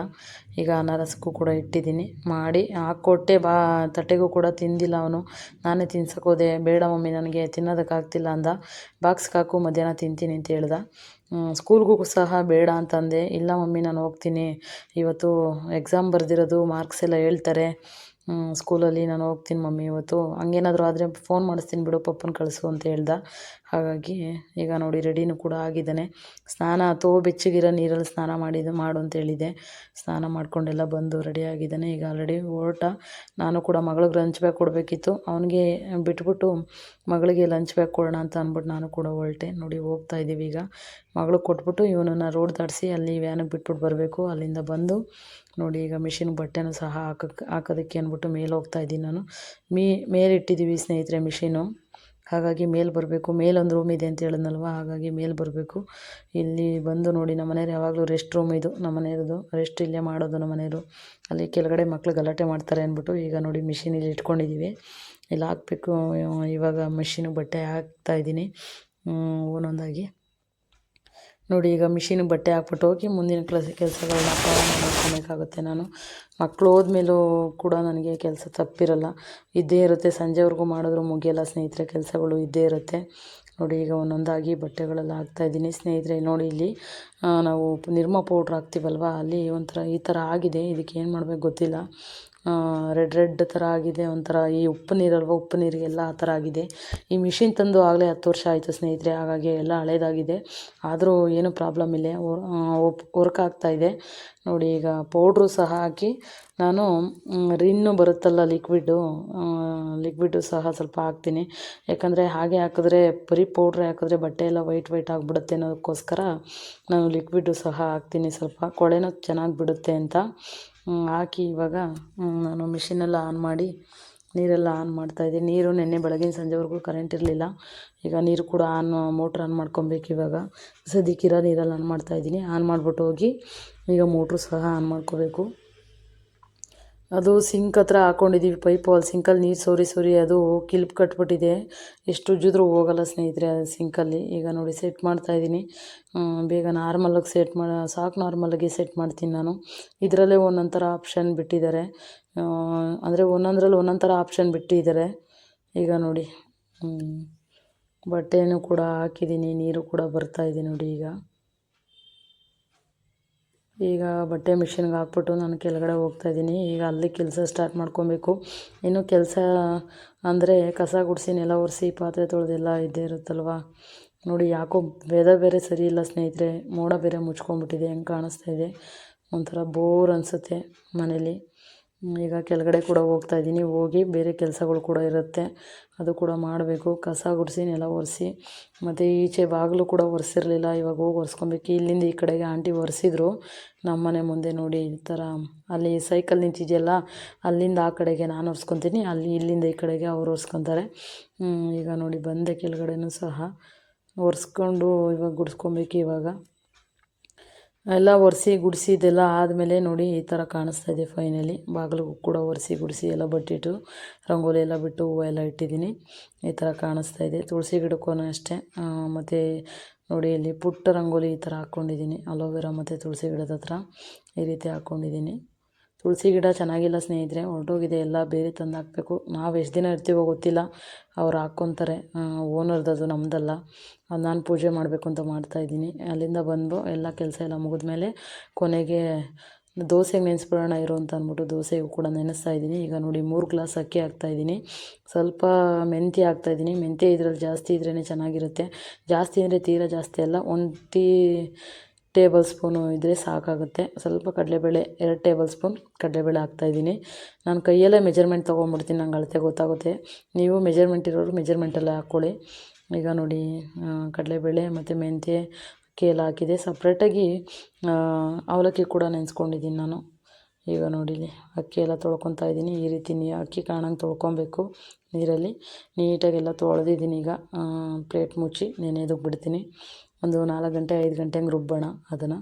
ಈಗ ಅನ್ನರಸಕ್ಕೂ ಕೂಡ ಇಟ್ಟಿದ್ದೀನಿ. ಮಾಡಿ, ಹಾಕ್ಕೊಟ್ಟೆ, ಬಾ, ತಟ್ಟೆಗೂ ಕೂಡ ತಿಂದಿಲ್ಲ ಅವನು. ನಾನೇ ತಿನ್ಸೋಕ್ಕೋದೆ ಬೇಡ ಮಮ್ಮಿ, ನನಗೆ ತಿನ್ನೋದಕ್ಕಾಗ್ತಿಲ್ಲ ಅಂದ. ಬಾಕ್ಸ್ಗೆ ಹಾಕು, ಮಧ್ಯಾಹ್ನ ತಿಂತೀನಿ ಅಂತ ಹೇಳ್ದ. ಸ್ಕೂಲ್ಗೂ ಸಹ ಬೇಡ ಅಂತಂದೆ. ಇಲ್ಲ ಮಮ್ಮಿ, ನಾನು ಹೋಗ್ತೀನಿ. ಇವತ್ತು ಎಕ್ಸಾಮ್ ಬರೆದಿರೋದು ಮಾರ್ಕ್ಸ್ ಎಲ್ಲ ಹೇಳ್ತಾರೆ. ಸ್ಕೂಲಲ್ಲಿ ನಾನು ಹೋಗ್ತೀನಿ ಮಮ್ಮಿ ಇವತ್ತು. ಹಂಗೇನಾದರೂ ಆದರೆ ಫೋನ್ ಮಾಡಿಸ್ತೀನಿ ಬಿಡು ಪಪ್ಪನ ಕಳಿಸು ಅಂತ ಹೇಳ್ದ. ಹಾಗಾಗಿ ಈಗ ನೋಡಿ ರೆಡಿನೂ ಕೂಡ ಆಗಿದ್ದಾನೆ. ಸ್ನಾನ ತೋ ಬೆಚ್ಚಗಿರೋ ನೀರಲ್ಲಿ ಸ್ನಾನ ಮಾಡಿದ, ಮಾಡು ಅಂತ ಹೇಳಿದೆ. ಸ್ನಾನ ಮಾಡ್ಕೊಂಡೆಲ್ಲ ಬಂದು ರೆಡಿ ಆಗಿದ್ದಾನೆ. ಈಗ ಆಲ್ರೆಡಿ ಹೊರಟ. ನಾನು ಕೂಡ ಮಗಳಿಗೆ ಲಂಚ್ ಬ್ಯಾಗ್ ಕೊಡಬೇಕಿತ್ತು. ಅವನಿಗೆ ಬಿಟ್ಬಿಟ್ಟು ಮಗಳಿಗೆ ಲಂಚ್ ಬ್ಯಾಗ್ ಕೊಡೋಣ ಅಂತ ಅಂದ್ಬಿಟ್ಟು ನಾನು ಕೂಡ ಹೊರಟೆ. ನೋಡಿ ಹೋಗ್ತಾ ಇದ್ದೀವಿ ಈಗ. ಮಗಳಿಗೆ ಕೊಟ್ಬಿಟ್ಟು ಇವನನ್ನು ರೋಡ್ ದಾಟಿಸಿ ಅಲ್ಲಿ ವ್ಯಾನಿಗೆ ಬಿಟ್ಬಿಟ್ಟು ಬರಬೇಕು. ಅಲ್ಲಿಂದ ಬಂದು ನೋಡಿ ಈಗ ಮಿಷಿನ್ ಬಟ್ಟೆನೂ ಸಹ ಹಾಕಕ್ಕೆ ಹಾಕೋದಕ್ಕೆ ಅಂದ್ಬಿಟ್ಟು ಮೇಲೆ ಹೋಗ್ತಾ ಇದ್ದೀನಿ ನಾನು. ಮೀ ಮೇಲಿಟ್ಟಿದ್ದೀವಿ ಸ್ನೇಹಿತರೆ ಮಿಷಿನು ಹಾಗಾಗಿ ಮೇಲೆ ಬರಬೇಕು. ಮೇಲೊಂದು ರೂಮ್ ಇದೆ ಅಂತ ಹೇಳಿದ್ನಲ್ವ? ಹಾಗಾಗಿ ಮೇಲೆ ಬರಬೇಕು. ಇಲ್ಲಿ ಬಂದು ನೋಡಿ ನಮ್ಮ ಮನೆಯವ್ರು ಯಾವಾಗಲೂ ರೆಸ್ಟ್ ರೂಮ್ ಇದು. ನಮ್ಮ ಮನೆಯವ್ರದ್ದು ರೆಸ್ಟ್ ಇಲ್ಲೇ ಮಾಡೋದು ನಮ್ಮ ಮನೆಯವರು. ಅಲ್ಲಿ ಕೆಳಗಡೆ ಮಕ್ಳು ಗಲಾಟೆ ಮಾಡ್ತಾರೆ ಅಂದ್ಬಿಟ್ಟು ಈಗ ನೋಡಿ ಮಿಷಿನ್ ಇಲ್ಲಿ ಇಟ್ಕೊಂಡಿದ್ದೀವಿ ಇಲ್ಲಿ ಹಾಕ್ಬೇಕು. ಇವಾಗ ಮಿಷಿನಿಗೆ ಬಟ್ಟೆ ಹಾಕ್ತಾಯಿದ್ದೀನಿ ಒಂದೊಂದಾಗಿ ನೋಡಿ, ಈಗ ಮಿಷಿನ್ ಬಟ್ಟೆ ಹಾಕ್ಬಿಟ್ಟು ಹೋಗಿ ಮುಂದಿನ ಕೆಲಸ, ಕೆಲಸಗಳನ್ನ ಮಾಡ್ಕೊಬೇಕಾಗುತ್ತೆ ನಾನು. ಮಕ್ಕಳು ಹೋದ್ಮೇಲೂ ಕೂಡ ನನಗೆ ಕೆಲಸ ತಪ್ಪಿರಲ್ಲ. ಇದ್ದೇ ಇರುತ್ತೆ. ಸಂಜೆವರೆಗೂ ಮಾಡಿದ್ರು ಮುಗಿಯಲ್ಲ. ಸ್ನೇಹಿತರೆ, ಕೆಲಸಗಳು ಇದ್ದೇ ಇರುತ್ತೆ. ನೋಡಿ, ಈಗ ಒಂದೊಂದಾಗಿ ಬಟ್ಟೆಗಳೆಲ್ಲ ಹಾಕ್ತಾಯಿದ್ದೀನಿ ಸ್ನೇಹಿತರೆ, ನೋಡಿ ಇಲ್ಲಿ ನಾವು ನಿರ್ಮಾ ಪೌಡ್ರ್ ಹಾಕ್ತೀವಲ್ವ? ಅಲ್ಲಿ ಒಂಥರ ಈ ಥರ ಆಗಿದೆ. ಇದಕ್ಕೆ ಏನು ಮಾಡಬೇಕು ಗೊತ್ತಿಲ್ಲ. ರೆಡ್ ರೆಡ್ ಥರ ಆಗಿದೆ, ಒಂಥರ ಈ ಉಪ್ಪು ನೀರಲ್ವ ಉಪ್ಪು ನೀರಿಗೆಲ್ಲ ಆ ಥರ ಆಗಿದೆ. ಈ ಮಿಷಿನ್ ತಂದು ಆಗಲೇ ಹತ್ತು ವರ್ಷ ಆಯಿತು ಸ್ನೇಹಿತರೆ, ಹಾಗಾಗಿ ಎಲ್ಲ ಹಳೇದಾಗಿದೆ. ಆದರೂ ಏನೂ ಪ್ರಾಬ್ಲಮ್ ಇಲ್ಲ. ವರ್ಕ್ ಆಗ್ತಾಯಿದೆ ನೋಡಿ, ಈಗ ಪೌಡ್ರು ಸಹ ಹಾಕಿ ನಾನು ರಿನ್ನು ಬರುತ್ತಲ್ಲ ಲಿಕ್ವಿಡ್ಡು ಲಿಕ್ವಿಡ್ಡು ಸಹ ಸ್ವಲ್ಪ ಹಾಕ್ತೀನಿ. ಯಾಕಂದರೆ ಹಾಗೆ ಹಾಕಿದ್ರೆ, ಬರೀ ಪೌಡ್ರೆ ಹಾಕಿದ್ರೆ ಬಟ್ಟೆ ಎಲ್ಲ ವೈಟ್ ವೈಟ್ ಆಗಿಬಿಡುತ್ತೆ ಅನ್ನೋದಕ್ಕೋಸ್ಕರ ನಾನು ಲಿಕ್ವಿಡ್ಡು ಸಹ ಹಾಕ್ತೀನಿ. ಸ್ವಲ್ಪ ಕೊಳೆನೂ ಚೆನ್ನಾಗಿ ಬಿಡುತ್ತೆ ಅಂತ. ಹಾಕಿ ಇವಾಗ ನಾನು ಮಿಷಿನೆಲ್ಲ ಆನ್ ಮಾಡಿ ನೀರೆಲ್ಲ ಆನ್ ಮಾಡ್ತಾಯಿದ್ದೆ ನೀರು ನೆನ್ನೆ ಬೆಳಗಿನ ಸಂಜೆವರೆಗೂ ಕರೆಂಟ್ ಇರಲಿಲ್ಲ. ಈಗ ನೀರು ಕೂಡ ಆನ್ ಮೋಟ್ರ್ ಆನ್ ಮಾಡ್ಕೊಬೇಕು ಇವಾಗ. ಸದ್ಯಕ್ಕಿರೋ ನೀರಲ್ಲಿ ಆನ್ ಮಾಡ್ತಾಯಿದ್ದೀನಿ ಆನ್ ಮಾಡಿಬಿಟ್ಟು ಹೋಗಿ ಈಗ ಮೋಟ್ರು ಸಹ ಆನ್ ಮಾಡ್ಕೋಬೇಕು. ಅದು ಸಿಂಕ್ ಹತ್ರ ಹಾಕ್ಕೊಂಡಿದ್ದೀವಿ ಪೈಪು ಅಲ್ಲಿ. ಸಿಂಕಲ್ಲಿ ನೀರು ಸೋರಿ ಸೋರಿ ಅದು ಕಿಲ್ಪ್ ಕಟ್ಬಿಟ್ಟಿದೆ. ಎಷ್ಟು ಉಜ್ಜಿದ್ರೂ ಹೋಗಲ್ಲ ಸ್ನೇಹಿತರೆ ಅದು ಸಿಂಕಲ್ಲಿ ಈಗ ನೋಡಿ ಸೆಟ್ ಮಾಡ್ತಾಯಿದ್ದೀನಿ ಬೇಗ ನಾರ್ಮಲಾಗಿ ಸೆಟ್ ಮಾಡಿ ಸಾಕು ನಾರ್ಮಲಾಗಿ ಸೆಟ್ ಮಾಡ್ತೀನಿ ನಾನು. ಇದರಲ್ಲೇ ಒಂದೊಂದು ಆಪ್ಷನ್ ಬಿಟ್ಟಿದ್ದಾರೆ. ಅಂದರೆ ಒಂದೊಂದ್ರಲ್ಲಿ ಒಂದೊಂದು ಆಪ್ಷನ್ ಬಿಟ್ಟಿದ್ದಾರೆ. ಈಗ ನೋಡಿ. ಬಟ್ಟೆನೂ ಕೂಡ ಹಾಕಿದ್ದೀನಿ, ನೀರು ಕೂಡ ಬರ್ತಾಯಿದೆ ನೋಡಿ ಈಗ. ಈಗ ಬಟ್ಟೆ ಮಿಷಿನ್ಗೆ ಹಾಕ್ಬಿಟ್ಟು ನಾನು ಕೆಳಗಡೆ ಹೋಗ್ತಾ ಇದ್ದೀನಿ. ಈಗ ಅಲ್ಲಿ ಕೆಲಸ ಸ್ಟಾರ್ಟ್ ಮಾಡ್ಕೊಬೇಕು. ಇನ್ನು ಕೆಲಸ ಅಂದರೆ ಕಸ ಗುಡಿಸಿ, ನೆಲ ಒರೆಸಿ, ಪಾತ್ರೆ ತೊಳೆದೆಲ್ಲ ಇದ್ದೇ ಇರುತ್ತಲ್ವ? ನೋಡಿ, ಯಾಕೋ ವೆದರ್ ಬೇರೆ ಸರಿ ಇಲ್ಲ ಸ್ನೇಹಿತರೆ. ಮೋಡ ಬೇರೆ ಮುಚ್ಕೊಂಡ್ಬಿಟ್ಟಿದೆ. ಹೆಂಗೆ ಕಾಣಿಸ್ತಾ ಇದೆ? ಒಂಥರ ಬೋರ್ ಅನಿಸುತ್ತೆ ಮನೇಲಿ. ಈಗ ಕೆಳಗಡೆ ಕೂಡ ಹೋಗ್ತಾ ಇದ್ದೀನಿ. ಹೋಗಿ ಬೇರೆ ಕೆಲಸಗಳು ಕೂಡ ಇರುತ್ತೆ. ಅದು ಕೂಡ ಮಾಡಬೇಕು. ಕಸ ಗುಡಿಸಿ, ನೆಲ ಒರೆಸಿ. ಮತ್ತು ಈಚೆ ಬಾಗಿಲು ಕೂಡ ಒರೆಸಿರಲಿಲ್ಲ. ಇವಾಗ ಹೋಗಿ ಒರೆಸ್ಕೊಬೇಕು. ಇಲ್ಲಿಂದ ಈ ಕಡೆಗೆ ಆಂಟಿ ಒರೆಸಿದ್ರು. ನಮ್ಮ ಮನೆ ಮುಂದೆ ನೋಡಿ ಈ ಥರ. ಅಲ್ಲಿ ಸೈಕಲ್ ನಿಂತಿದೆಯಲ್ಲ, ಅಲ್ಲಿಂದ ಆ ಕಡೆಗೆ ನಾನು ಒರೆಸ್ಕೊತೀನಿ. ಅಲ್ಲಿ ಇಲ್ಲಿಂದ ಈ ಕಡೆಗೆ ಅವ್ರು ಒರೆಸ್ಕೊತಾರೆ. ಈಗ ನೋಡಿ ಬಂದೆ ಕೆಳಗಡೆನೂ ಸಹ. ಒರೆಸ್ಕೊಂಡು ಇವಾಗ ಗುಡಿಸ್ಕೊಬೇಕು ಇವಾಗ. ಎಲ್ಲ ಒರೆಸಿ ಗುಡಿಸಿ ಇದೆಲ್ಲ ಆದಮೇಲೆ ನೋಡಿ ಈ ಥರ ಕಾಣಿಸ್ತಾ ಇದೆ ಫೈನಲಿ ಬಾಗಿಲಿಗೂ ಕೂಡ ಒರೆಸಿ ಗುಡಿಸಿ ಎಲ್ಲ ಬಟ್ಟಿಟ್ಟು, ರಂಗೋಲಿ ಎಲ್ಲ ಬಿಟ್ಟು ಹೂವು ಎಲ್ಲ ಇಟ್ಟಿದ್ದೀನಿ. ಈ ಥರ ಕಾಣಿಸ್ತಾ ಇದೆ. ತುಳಸಿ ಗಿಡಕ್ಕೂ ಅಷ್ಟೇ. ಮತ್ತು ನೋಡಿ ಇಲ್ಲಿ ಪುಟ್ಟ ರಂಗೋಲಿ ಈ ಥರ ಹಾಕ್ಕೊಂಡಿದ್ದೀನಿ. ಅಲೋವೆರಾ ಮತ್ತು ತುಳಸಿ ಗಿಡದ ಹತ್ರ ಈ ರೀತಿ ಹಾಕ್ಕೊಂಡಿದ್ದೀನಿ. ತುಳಸಿ ಗಿಡ ಚೆನ್ನಾಗಿಲ್ಲ ಸ್ನೇಹಿತರೆ ಹೊರಟೋಗಿದೆ ಎಲ್ಲ ಬೇರೆ ತಂದು ಹಾಕಬೇಕು. ನಾವು ಎಷ್ಟು ದಿನ ಇರ್ತೀವೋ ಗೊತ್ತಿಲ್ಲ. ಅವ್ರು ಹಾಕ್ಕೊತಾರೆ ಓನರ್ದದು ನಮ್ಮದಲ್ಲ ಅದು ನಾನು ಪೂಜೆ ಮಾಡಬೇಕು ಅಂತ ಮಾಡ್ತಾಯಿದ್ದೀನಿ ಅಲ್ಲಿಂದ ಬಂದು ಎಲ್ಲ ಕೆಲಸ ಎಲ್ಲ ಮುಗಿದ್ಮೇಲೆ ಕೊನೆಗೆ ದೋಸೆಗೆ ನೆನೆಸ್ಬಿಡೋಣ ಇರೋ ಅಂತ ಅಂದ್ಬಿಟ್ಟು ದೋಸೆಗೂ ಕೂಡ ನೆನೆಸ್ತಾ ಇದ್ದೀನಿ. ಈಗ ನೋಡಿ ಮೂರು ಗ್ಲಾಸ್ ಅಕ್ಕಿ ಹಾಕ್ತಾಯಿದ್ದೀನಿ ಸ್ವಲ್ಪ ಮೆಂತ್ಯ ಹಾಕ್ತಾಯಿದ್ದೀನಿ ಮೆಂತ್ಯ ಇದ್ರಲ್ಲಿ ಜಾಸ್ತಿ ಇದ್ರೇ ಚೆನ್ನಾಗಿರುತ್ತೆ. ಜಾಸ್ತಿ ಅಂದರೆ ತೀರಾ ಜಾಸ್ತಿ ಅಲ್ಲ. ಒಂದು ಟೀ ಟೇಬಲ್ ಸ್ಪೂನು ಇದ್ದರೆ ಸಾಕಾಗುತ್ತೆ. ಸ್ವಲ್ಪ ಕಡಲೆಬೇಳೆ, ಎರಡು ಟೇಬಲ್ ಸ್ಪೂನ್ ಕಡಲೆಬೇಳೆ ಹಾಕ್ತಾಯಿದ್ದೀನಿ ನಾನು ಕೈಯಲ್ಲೇ ಮೆಜರ್ಮೆಂಟ್ ತೊಗೊಂಬಿಡ್ತೀನಿ ನಂಗೆ ಅಳತೆ ಗೊತ್ತಾಗುತ್ತೆ. ನೀವು ಮೆಜರ್ಮೆಂಟ್ ಇರೋರು ಮೆಜರ್ಮೆಂಟಲ್ಲೇ ಹಾಕ್ಕೊಳ್ಳಿ ಈಗ ನೋಡಿ ಕಡಲೆಬೇಳೆ ಮತ್ತು ಮೆಂತ್ಯ, ಅಕ್ಕಿ ಎಲ್ಲ ಹಾಕಿದೆ. ಸಪ್ರೇಟಾಗಿ ಅವಲಕ್ಕಿ ಕೂಡ ನೆನೆಸ್ಕೊಂಡಿದ್ದೀನಿ ನಾನು. ಈಗ ನೋಡಿಲಿ ಅಕ್ಕಿ ಎಲ್ಲ ತೊಳ್ಕೊತಾ ಇದ್ದೀನಿ. ಈ ರೀತಿ ನೀ, ಅಕ್ಕಿ ಕಾಣಂಗೆ ತೊಳ್ಕೊಬೇಕು ನೀರಲ್ಲಿ. ನೀಟಾಗೆಲ್ಲ ತೊಳೆದಿದ್ದೀನಿ ಈಗ. ಪ್ಲೇಟ್ ಮುಚ್ಚಿ, ನೆನೆಯೋದಕ್ಕೆ ಬಿಡ್ತೀನಿ. ಒಂದು ನಾಲ್ಕು ಗಂಟೆ ಐದು ಗಂಟೆ ಹಂಗೆ ರುಬ್ಬೋಣ ಅದನ್ನು.